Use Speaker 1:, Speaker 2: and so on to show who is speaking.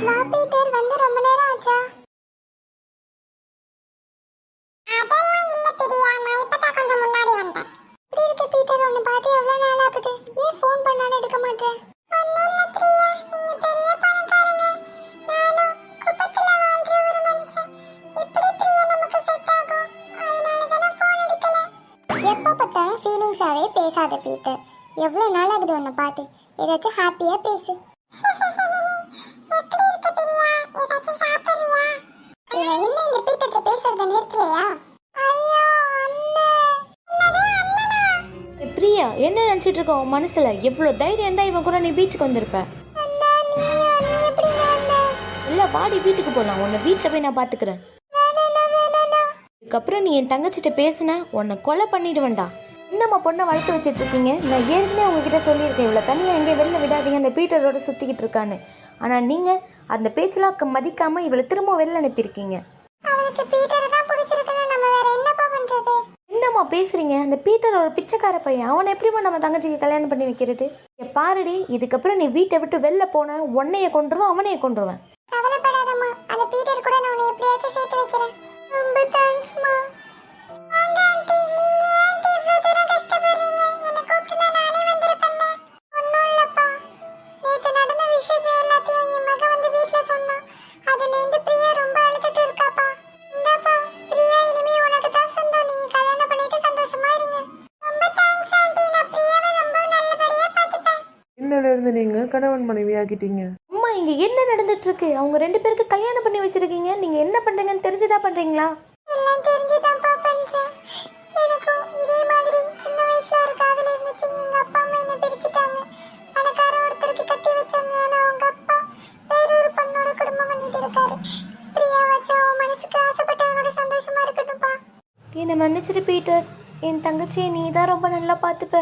Speaker 1: Peter வந்து ரொம்ப நேரம் ஆச்சா? அதெல்லாம் இல்ல பிரியா. நான் இப்பதான் கொஞ்சம் முன்னாடி வந்தேன். இப்படி இருக்க பீட்டர்? உன்னை பார்த்து எவ்வளவு நாள் ஆகுது? ஏன் ஃபோன் பண்ணாலும் எடுக்க மாட்டேன்? எப்போ பார்த்தாலும் ஃபீலிங்ஸாவே பேசாத பீட்டர். எவ்வளோ நாள் ஆகுது உன்னை பார்த்து? ஏதாச்சும் ஹாப்பியா பேசு. ஐயோ
Speaker 2: பிரியா என்ன நினச்சிட்டு இருக்க உன் மனசில்? எவ்வளோ தைரியம் தான் இவன் கூட நீ பீச்சுக்கு வந்திருப்ப. இல்லை வாடி வீட்டுக்கு போகலாம் உன்னை வீட்டில் போய் நான்
Speaker 1: வேணாண்ணா
Speaker 2: இதுக்கப்புறம் நீ என் தங்கச்சிட்ட பேசுன உன்னை கொலை பண்ணிடுவேன்டா. என்னம்மா பொண்ணை வளர்த்து வச்சிட்டு இருக்கீங்க நான் ஏற்கனவே உங்ககிட்ட சொல்லியிருக்கேன். இவ்வளோ தனியாக எங்கேயும் வெளில விடாதீங்க. அந்த பீட்டரோட சுற்றிக்கிட்டு இருக்கான்னு. ஆனால் நீங்கள் அந்த பேச்செல்லாம் க- மதிக்காம இவளை திரும்ப வெளில அனுப்பியிருக்கீங்க.
Speaker 1: அவளுக்கு பீட்டரை நம்ம வேற என்னப்பா பண்றது?
Speaker 2: என்னம்மா பேசுறீங்க? அந்த பீட்டர் ஒரு பிச்சைக்கார பையன். அவனை எப்படிம்மா நம்ம தங்கச்சிக்கு கல்யாணம் பண்ணி வைக்கிறது? இங்க பாருடி இதுக்கப்புறம் நீ வீட்டை விட்டு வெளில போன உன்னைய கொண்டுருவேன் அவனைய கொண்டுருவேன்
Speaker 1: பார்த்துப்பேன்
Speaker 3: இன்னிலிருந்து நீங்க கணவன் மனைவி ஆகிட்டீங்க
Speaker 2: அம்மா இங்க என்ன நடந்துட்டு இருக்கு அவங்க ரெண்டு பேருக்கு கல்யாணம் பண்ணி வச்சிருக்கீங்க. நீங்க என்ன பண்றீங்கன்னு தெரிஞ்சுதான் பண்றீங்களா?
Speaker 1: எல்லாம் தெரிஞ்சுதான்ப்பா பஞ்சம் எனக்கும் இதே மாதிரி சின்ன வயசுல ஒரு காதல் இருந்துச்சு. எங்க அப்பா அம்மா என்ன பிரிச்சுட்டாங்க. பணக்கார ஒருத்தருக்கு கட்டி வச்சாங்க. ஆனா அவங்க அப்பா வேறொரு பொண்ணோட குடும்பம் பண்ணிட்டு இருக்காரு. பிரியா வச்சு அவன் மனசுக்கு ஆசைப்பட்டவனோட சந்தோஷமா இருக்கட்டும்ப்பா.
Speaker 2: என்னை மன்னிச்சிரு பீட்டர். என் தங்கச்சியை நீ தான் ரொம்ப நல்லா பார்த்துப்ப.